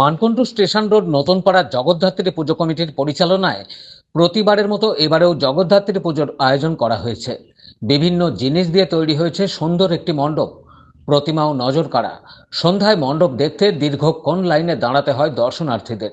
Mankundu station road নতুনপাড়ার জগদ্ধাত্রী পুজো কমিটির পরিচালনায় প্রতিবারের মতো এবারেও জগদ্ধাত্রী পুজোর আয়োজন করা হয়েছে। বিভিন্ন জিনিস দিয়ে তৈরি হয়েছে সুন্দর একটি মণ্ডপ। প্রতিমাও নজর কাড়া। সন্ধ্যায় মণ্ডপ দেখতে দীর্ঘক্ষণ লাইনে দাঁড়াতে হয় দর্শনার্থীদের।